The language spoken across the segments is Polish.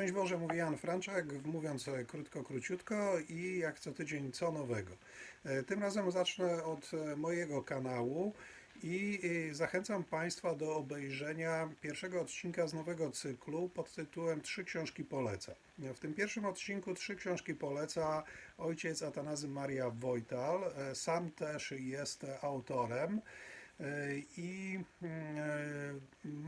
Szczęść Boże, mówi Jan Franczak, mówiąc e, krótko, króciutko i jak co tydzień co nowego. E, Tym razem zacznę od e, mojego kanału i zachęcam Państwa do obejrzenia pierwszego odcinka z nowego cyklu pod tytułem Trzy książki poleca. W tym pierwszym odcinku trzy książki poleca ojciec Atanazy Maria Wojtal, sam też jest autorem. I mm,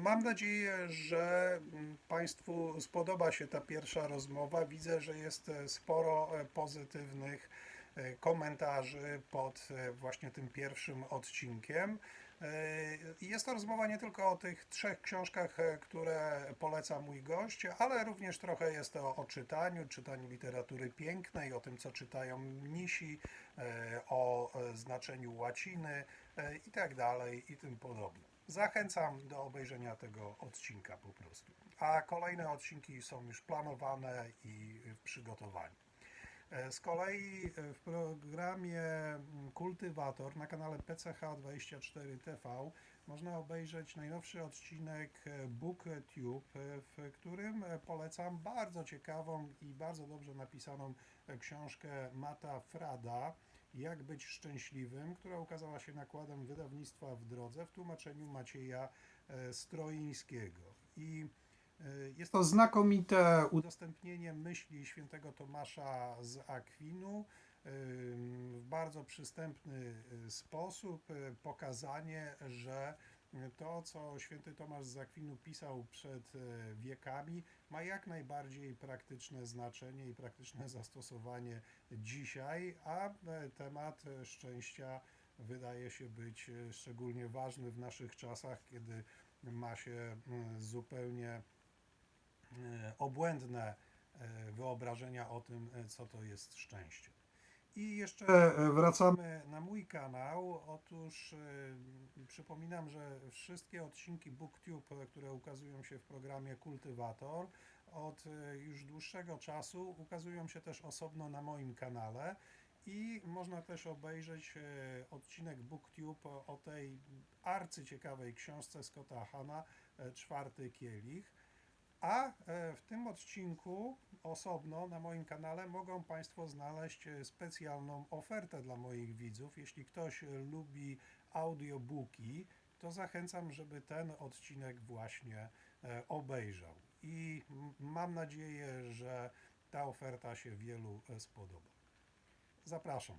mam nadzieję, że mm, Państwu spodoba się ta pierwsza rozmowa. Widzę, że jest e, sporo e, pozytywnych e, komentarzy pod właśnie tym pierwszym odcinkiem. Jest to rozmowa nie tylko o tych trzech książkach, które poleca mój gość, ale również trochę jest to o czytaniu, czytaniu literatury pięknej, o tym, co czytają mnisi, o znaczeniu łaciny i tak dalej i tym podobne. Zachęcam do obejrzenia tego odcinka po prostu. A kolejne odcinki są już planowane i w przygotowaniu. E, Z kolei e, w programie Kultywator na kanale PCH24TV można obejrzeć najnowszy odcinek e, BookTube, w którym polecam bardzo ciekawą i bardzo dobrze napisaną książkę Mata Frada Jak być szczęśliwym, która ukazała się nakładem wydawnictwa w drodze w tłumaczeniu Macieja e, Stroińskiego. I e, jest to znakomite udostępnienie myśli świętego Tomasza z Akwinu ym, w bardzo przystępny y, sposób, pokazanie, że to, co święty Tomasz z pisał przed y, wiekami, ma jak najbardziej praktyczne znaczenie i praktyczne zastosowanie dzisiaj, a e, temat e, szczęścia wydaje się być e, szczególnie ważny w naszych czasach, kiedy ma się zupełnie e, obłędne e, wyobrażenia o tym, e, co to jest szczęście. I jeszcze e, wracamy na mój kanał. Otóż e, przypominam, że wszystkie odcinki BookTube, które ukazują się w programie Kultywator, od e, już dłuższego czasu ukazują się też osobno na moim kanale. I można też obejrzeć odcinek BookTube o tej arcyciekawej książce Scotta Hanna, Czwarty Kielich. A e, w tym odcinku osobno na moim kanale mogą Państwo znaleźć e, specjalną ofertę dla moich widzów. Jeśli ktoś e, lubi audiobooki, to zachęcam, żeby ten odcinek właśnie obejrzał. I mam nadzieję, że ta oferta się wielu spodoba. Zapraszam.